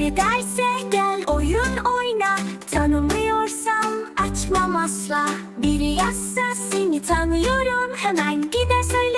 Biri derse gel oyun oyna. Tanımıyorsam açmam asla. Biri yazsa seni tanıyorum. Hemen gider söyle.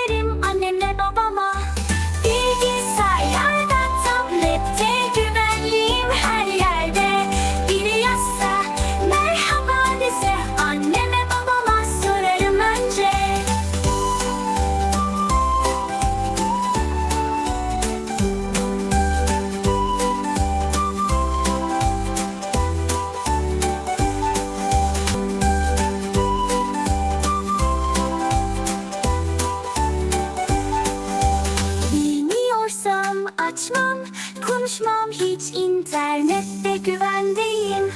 konuşmam hiç internette güvendeyim.